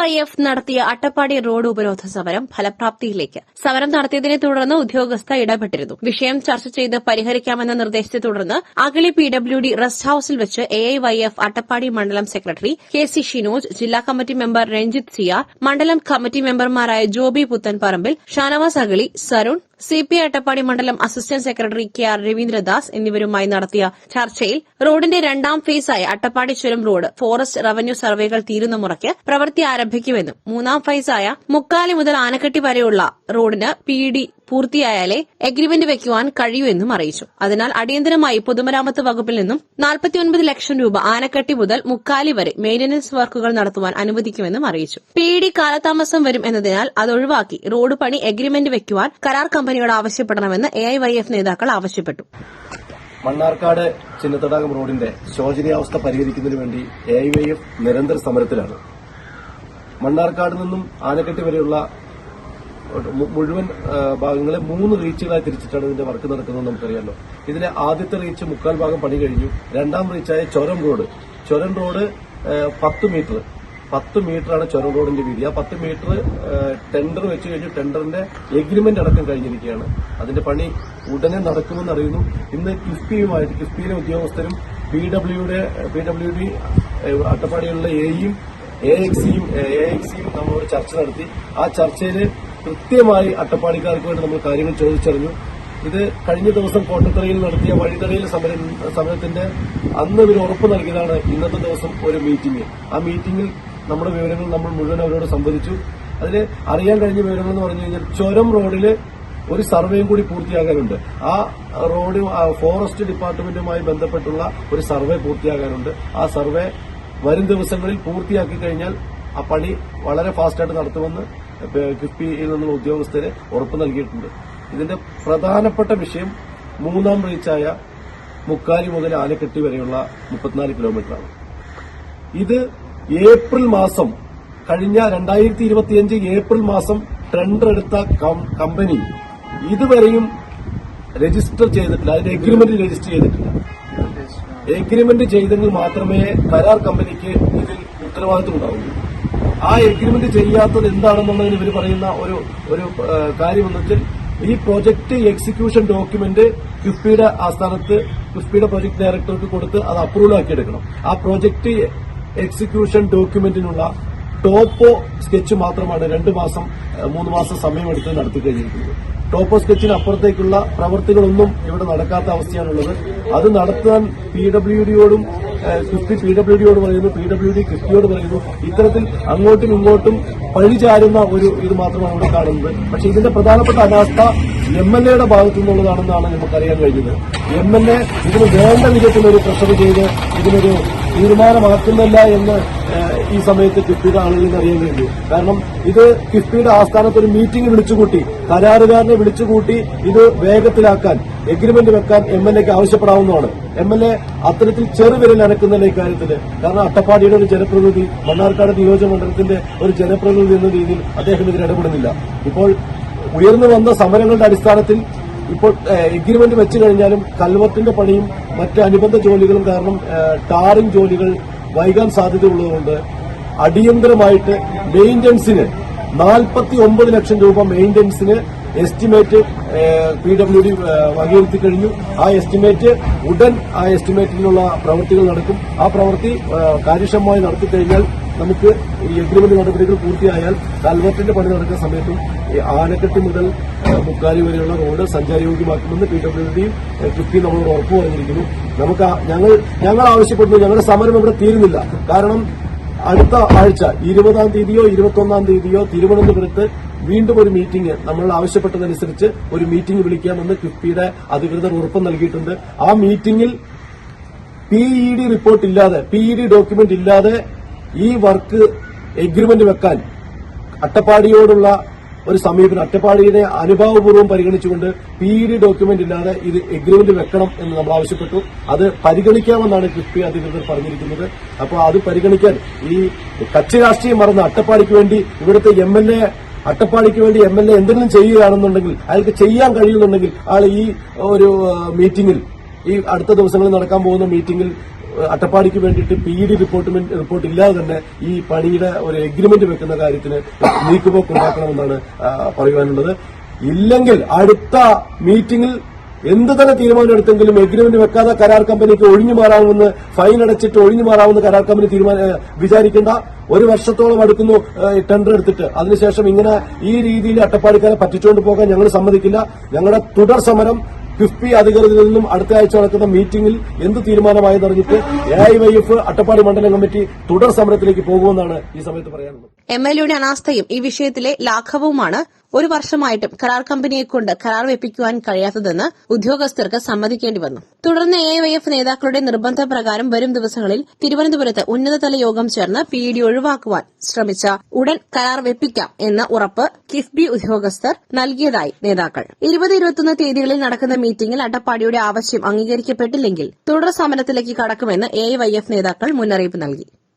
Y F നടത്തിയ Attappadi road ഉപരോധ സമരം ഫലപ്രാപ്തിയിലേക്ക്. സമരം നടത്തിയതിനെ തുടർന്ന് ഉദ്യോഗസ്ഥ ഇടപെട്ടിരുന്നു. വിഷയം ചർച്ച ചെയ്ത് പരിഹരിക്കാമെന്ന നിർദ്ദേശത്തെ തുടർന്ന് Agali P W D rest ഹൌസിൽ വെച്ച് A I Y F Attappadi മണ്ഡലം സെക്രട്ടറി കെ സി ഷിനോജ് ജില്ലാ കമ്മിറ്റി മെമ്പർ രഞ്ജിത് സിയ മണ്ഡലം കമ്മിറ്റി മെമ്പർമാരായ Joby Puthenparambil Shanavas Agali Sarun C P I Attappadi മണ്ഡലം assistant secretary K R Raveendradas എന്നിവരുമായി നടത്തിയ ചർച്ചയിൽ റോഡിന്റെ രണ്ടാം ഫേസായ അട്ടപ്പാടി ചുരം റോഡ് ഫോറസ്റ്റ് റവന്യൂ സർവേകൾ തീരുന്ന മുറയ്ക്ക് പ്രവൃത്തി ആരംഭിക്കുമെന്നും മൂന്നാം ഫേസായ മുക്കാലി മുതൽ ആനക്കട്ടി വരെയുള്ള റോഡിന് പി ഡി പൂർത്തിയായാലേ എഗ്രിമെന്റ് വെക്കുവാൻ കഴിയൂ എന്നും അറിയിച്ചു. അതിനാൽ അടിയന്തരമായി പൊതുമരാമത്ത് വകുപ്പിൽ നിന്നും നാൽപ്പത്തിയൊൻപത് ലക്ഷം രൂപ ആനക്കട്ടി മുതൽ മുക്കാലി വരെ മെയിന്റനൻസ് വർക്കുകൾ നടത്തുവാൻ അനുവദിക്കുമെന്നും അറിയിച്ചു. പി ഡി കാലതാമസം വരും എന്നതിനാൽ അത് ഒഴിവാക്കി റോഡ് പണി എഗ്രിമെന്റ് വെക്കുവാൻ കരാർ കമ്പനിയോട് ആവശ്യപ്പെടണമെന്ന് എ നേതാക്കൾ ആവശ്യപ്പെട്ടു. മണ്ണാർക്കാട് ചിന്നത്തടാകം റോഡിന്റെ ശോചനീയാവസ്ഥ പരിഹരിക്കുന്നതിന് വേണ്ടി എ ഐ വൈ എഫ് നിരന്തര സമരത്തിലാണ്. മണ്ണാർക്കാട് നിന്നും ആനക്കെട്ടി വരെയുള്ള മുഴുവൻ ഭാഗങ്ങളെ മൂന്ന് റീച്ചുകളായി തിരിച്ചിട്ടാണ് ഇതിന്റെ വർക്ക് നടക്കുന്നത് നമുക്കറിയാമല്ലോ ഇതിലെ ആദ്യത്തെ റീച്ച് മുക്കാൽ ഭാഗം പണി കഴിഞ്ഞു. രണ്ടാം റീച്ചായ ചൊരം റോഡ്. ചൊരം റോഡ് പത്ത് മീറ്റർ. പത്ത് മീറ്ററാണ് ചൊരം റോഡിന്റെ വീതി. ആ പത്ത് മീറ്റർ ടെൻഡർ വെച്ച് കഴിഞ്ഞു ടെൻഡറിന്റെ എഗ്രിമെന്റ് അടക്കം കഴിഞ്ഞിരിക്കുകയാണ്. അതിന്റെ പണി ഉടനെ നടക്കുമെന്ന് അറിയുന്നു. ഇന്ന് കിഫ്ബിയുമായിട്ട് കിഫ്ബിയിലെ ഉദ്യോഗസ്ഥരും പി ഡബ്ല്യുടെ പി ഡബ്ല്യു ഡി അട്ടപ്പാടിയിലുള്ള എയും എ എക്സിയും എ എക്സിയും നമ്മളോട് ചർച്ച നടത്തി. ആ ചർച്ചയിൽ കൃത്യമായി അട്ടപ്പാടിക്കാർക്ക് വേണ്ടി നമ്മൾ കാര്യങ്ങൾ ചോദിച്ചറിഞ്ഞു. ഇത് കഴിഞ്ഞ ദിവസം കോട്ടത്തറയിൽ നടത്തിയ വഴിതടയിൽ സമരം സമരത്തിന്റെ അന്ന് ഇവർ ഉറപ്പ് നൽകിയതാണ് ഇന്നത്തെ ദിവസം ഒരു മീറ്റിംഗ്. ആ മീറ്റിംഗിൽ നമ്മുടെ വിവരങ്ങൾ നമ്മൾ മുഴുവൻ അവരോട് സംവദിച്ചു. അതിൽ അറിയാൻ കഴിഞ്ഞ വിവരങ്ങൾ എന്ന് പറഞ്ഞു കഴിഞ്ഞാൽ ചുരം റോഡിൽ ഒരു സർവേയും കൂടി പൂർത്തിയാകാനുണ്ട്. ആ റോഡ് ഫോറസ്റ്റ് ഡിപ്പാർട്ട്മെന്റുമായി ബന്ധപ്പെട്ടുള്ള ഒരു സർവേ പൂർത്തിയാകാനുണ്ട്. ആ സർവേ വരും ദിവസങ്ങളിൽ പൂർത്തിയാക്കി കഴിഞ്ഞാൽ ആ പണി വളരെ ഫാസ്റ്റായിട്ട് നടത്തുമെന്ന് കിഫ്ബിയിൽ നിന്നുള്ള ഉദ്യോഗസ്ഥരെ ഉറപ്പ് നൽകിയിട്ടുണ്ട്. ഇതിന്റെ പ്രധാനപ്പെട്ട വിഷയം മൂന്നാം റീച്ചായ മുക്കാലി മുതൽ ആലക്കെട്ടി വരെയുള്ള മുപ്പത്തിനാല് കിലോമീറ്ററാണ് ഇത് ഏപ്രിൽ മാസം കഴിഞ്ഞ രണ്ടായിരത്തി ഇരുപത്തിയഞ്ച് ഏപ്രിൽ മാസം ടെൻഡർ എടുത്ത കമ്പനി ഇതുവരെയും രജിസ്റ്റർ ചെയ്തിട്ടില്ല. അതിന്റെ എഗ്രിമെന്റ് രജിസ്റ്റർ ചെയ്തിട്ടില്ല. എഗ്രിമെന്റ് ചെയ്തെങ്കിൽ മാത്രമേ കരാർ കമ്പനിക്ക് ഇതിൽ ഉത്തരവാദിത്വം ഉണ്ടാവൂ ആ എഗ്രിമെന്റ് ചെയ്യാത്തത് എന്താണെന്നുള്ളതിന് ഇവർ പറയുന്ന ഒരു ഒരു ആ, കാര്യം എന്ന് വെച്ചാൽ ഈ പ്രോജക്ട് എക്സിക്യൂഷൻ ഡോക്യുമെന്റ് കിഫ്ബിയുടെ ആസ്ഥാനത്ത് കിഫ്ബിയുടെ പ്രോജക്ട് ഡയറക്ടർക്ക് കൊടുത്ത് അത് അപ്രൂവൽ ആക്കിയെടുക്കണം. ആ പ്രോജക്ട് എക്സിക്യൂഷൻ ഡോക്യുമെന്റിനുള്ള ടോപ്പോ സ്കെച്ച് മാത്രമാണ് രണ്ട് മാസം മൂന്ന് മാസം സമയമെടുത്ത് നടത്തി കഴിഞ്ഞിരിക്കുന്നത്. ടോപ്പോ സ്കെച്ചിന് അപ്പുറത്തേക്കുള്ള പ്രവർത്തികളൊന്നും ഇവിടെ നടക്കാത്ത അവസ്ഥയാണുള്ളത്. അത് നടത്താൻ പി ഡബ്ല്യു ഡിയോടും ക്രിസ്റ്റി പി ഡബ്ല്യു ഡിയോട് പറയുന്നു പി ഡബ്ല്യു ഡി ക്രിസ്റ്റിയോട് പറയുന്നു. ഇത്തരത്തിൽ അങ്ങോട്ടും ഇങ്ങോട്ടും പഴിചാരുന്ന ഒരു ഇത് മാത്രമാണ് ഇവിടെ കാണുന്നത്. പക്ഷെ ഇതിന്റെ പ്രധാനപ്പെട്ട അനാസ്ഥ എം എൽ എയുടെ ഭാഗത്തു നിന്നുള്ളതാണെന്നാണ് നമുക്കറിയാൻ കഴിഞ്ഞത്. എം എൽ എ ഇതിന് വേണ്ട വിധത്തിൽ ഒരു പ്രഷർ ചെയ്ത് ഇതിനൊരു തീരുമാനമാക്കുന്നില്ല എന്ന് ഈ സമയത്ത് കിഫ്ബിയുടെ ആളുകളിൽ അറിയാൻ കഴിഞ്ഞു കാരണം ഇത് കിഫ്ബിയുടെ ആസ്ഥാനത്ത് ഒരു മീറ്റിംഗ് വിളിച്ചുകൂട്ടി. കരാറുകാരനെ വിളിച്ചുകൂട്ടി ഇത് വേഗത്തിലാക്കാൻ എഗ്രിമെന്റ് വെക്കാൻ എം എൽ എക്ക് ആവശ്യപ്പെടാവുന്നതാണ്. എം എൽ എ അത്തരത്തിൽ ചെറുവിരൽ അനക്കുന്നില്ല ഇക്കാര്യത്തിൽ കാരണം അട്ടപ്പാടിയുടെ ഒരു ജനപ്രതിനിധി മണ്ണാർക്കാട് നിയോജകമണ്ഡലത്തിന്റെ ഒരു ജനപ്രതിനിധി എന്ന രീതിയിൽ അദ്ദേഹം ഇതിൽ ഇടപെടുന്നില്ല. ഇപ്പോൾ ഉയർന്നു വന്ന സമരങ്ങളുടെ അടിസ്ഥാനത്തിൽ ഇപ്പോൾ എഗ്രിമെന്റ് വെച്ചു കഴിഞ്ഞാലും കൽവത്തിന്റെ പണിയും മറ്റ് അനുബന്ധ ജോലികളും കാരണം ടാറിംഗ് ജോലികൾ വൈകാൻ സാധ്യതയുള്ളതുകൊണ്ട് അടിയന്തരമായിട്ട് മെയിന്റനൻസിന് നാൽപ്പത്തി ഒമ്പത് ലക്ഷം രൂപ മെയിന്റനൻസിന് എസ്റ്റിമേറ്റ് പി ഡബ്ല്യു ഡി വകയിരുത്തി കഴിഞ്ഞു. ആ എസ്റ്റിമേറ്റ് ഉടൻ ആ എസ്റ്റിമേറ്റിനുള്ള പ്രവൃത്തികൾ നടക്കും. ആ പ്രവൃത്തി കാര്യക്ഷമമായി നടത്തിക്കഴിഞ്ഞാൽ നമുക്ക് ഈ എഗ്രിമെന്റ് നടപടികൾ പൂർത്തിയായാൽ കൽവറ്റിന്റെ പണി നടക്കുന്ന സമയത്തും ഈ ആനക്കെട്ട് മുതൽ മുക്കാലി വരെയുള്ള റോഡ് സഞ്ചാരയോഗ്യമാക്കുമെന്ന് പി ഡബ്ല്യു ഡിയും കിഫ്ബി നമ്മളോട് ഉറപ്പു പറഞ്ഞിരിക്കുന്നു. നമുക്ക് ഞങ്ങൾ ഞങ്ങൾ ആവശ്യപ്പെടുന്നു ഞങ്ങളുടെ സമരം ഇവിടെ തീരുന്നില്ല. കാരണം അടുത്ത ആഴ്ച ഇരുപതാം തീയതിയോ ഇരുപത്തൊന്നാം തീയതിയോ തിരുവനന്തപുരത്ത് വീണ്ടും ഒരു മീറ്റിംഗ് നമ്മൾ ആവശ്യപ്പെട്ടതനുസരിച്ച് ഒരു മീറ്റിംഗ് വിളിക്കാമെന്ന് കിഫ്ബിയുടെ അധികൃതർ ഉറപ്പ് നൽകിയിട്ടുണ്ട്. ആ മീറ്റിംഗിൽ പി ഇ ഡി റിപ്പോർട്ട് ഇല്ലാതെ പി ഇ ഡി ഡോക്യുമെന്റ് ഇല്ലാതെ ഈ വർക്ക് എഗ്രിമെന്റ് വെക്കാൻ അട്ടപ്പാടിയോടുള്ള ഒരു സമീപനം അട്ടപ്പാടിയെ അനുഭാവപൂർവം പരിഗണിച്ചുകൊണ്ട് പി ഡി ഡോക്യുമെന്റ് ഇല്ലാതെ ഇത് എഗ്രിമെന്റ് വെക്കണം എന്ന് നമ്മൾ ആവശ്യപ്പെട്ടു. അത് പരിഗണിക്കാമെന്നാണ് കിഫ്ബി അധികൃതർ പറഞ്ഞിരിക്കുന്നത്. അപ്പോൾ അത് പരിഗണിക്കാൻ ഈ കക്ഷി രാഷ്ട്രീയം മറന്ന് അട്ടപ്പാടിക്ക് വേണ്ടി ഇവിടുത്തെ എം എൽ എ അട്ടപ്പാടിക്ക് വേണ്ടി എം എൽ എ എന്തെങ്കിലും ചെയ്യുകയാണെന്നുണ്ടെങ്കിൽ അയാൾക്ക് ചെയ്യാൻ കഴിയുന്നുണ്ടെങ്കിൽ ആൾ ഈ ഒരു മീറ്റിംഗിൽ ഈ അടുത്ത ദിവസങ്ങളിൽ നടക്കാൻ പോകുന്ന മീറ്റിംഗിൽ അട്ടപ്പാടിക്ക് വേണ്ടിയിട്ട് പി ഡി റിപ്പോർട്ട് റിപ്പോർട്ട് ഇല്ലാതെ തന്നെ ഈ പണിയുടെ ഒരു എഗ്രിമെന്റ് വെക്കുന്ന കാര്യത്തിന് നീക്കുപോക്ക് ഉണ്ടാക്കണമെന്നാണ് പറയുവാനുള്ളത്. ഇല്ലെങ്കിൽ അടുത്ത മീറ്റിംഗിൽ എന്ത് തന്നെ തീരുമാനം എടുത്തെങ്കിലും എഗ്രിമെന്റ് വെക്കാതെ കരാർ കമ്പനിക്ക് ഒഴിഞ്ഞു മാറാമെന്ന് ഫൈൻ അടച്ചിട്ട് ഒഴിഞ്ഞു മാറാമെന്ന് കരാർ കമ്പനി തീരുമാനം വിചാരിക്കേണ്ട. ഒരു വർഷത്തോളം അടുക്കുന്നു ടെൻഡർ എടുത്തിട്ട്. അതിനുശേഷം ഇങ്ങനെ ഈ രീതിയിൽ അട്ടപ്പാടിക്കാരെ പറ്റിച്ചുകൊണ്ട് പോകാൻ ഞങ്ങൾ സമ്മതിക്കില്ല. ഞങ്ങളുടെ തുടർ സമരം കിഫ്ബി അധികൃതരിൽ നിന്നും അടുത്ത ആഴ്ച നടക്കുന്ന മീറ്റിംഗിൽ എന്ത് തീരുമാനമായെന്നറിഞ്ഞിട്ട് A I Y F Attappadi മണ്ഡലം കമ്മിറ്റി തുടർ സമരത്തിലേക്ക് പോകുമെന്നാണ് ഈ സമയത്ത് പറയാനുള്ളത്. എം എൽ എയുടെ അനാസ്ഥയും ഈ വിഷയത്തിലെ ലാഘവവുമാണ് ഒരു വർഷമായിട്ടും കരാർ കമ്പനിയെ കൊണ്ട് കരാർ വെപ്പിക്കുവാൻ കഴിയാത്തതെന്ന് ഉദ്യോഗസ്ഥർക്ക് സമ്മതിക്കേണ്ടി വന്നു. തുടർന്ന് എ വൈ എഫ് നേതാക്കളുടെ നിർബന്ധപ്രകാരം വരും ദിവസങ്ങളിൽ തിരുവനന്തപുരത്ത് ഉന്നതതല യോഗം ചേർന്ന് പി ഡി ഒഴിവാക്കുവാൻ ശ്രമിച്ച ഉടൻ കരാർ വെപ്പിക്കാം എന്ന ഉറപ്പ് കിഫ്ബി ഉദ്യോഗസ്ഥർ നൽകിയതായി നേതാക്കൾ. ഇരുപത് ഇരുപത്തൊന്ന് തീയതികളിൽ നടക്കുന്ന മീറ്റിംഗിൽ അട്ടപ്പാടിയുടെ ആവശ്യം അംഗീകരിക്കപ്പെട്ടില്ലെങ്കിൽ തുടർ സമരത്തിലേക്ക് കടക്കുമെന്ന് എ വൈ എഫ് നേതാക്കൾ മുന്നറിയിപ്പ് നൽകി.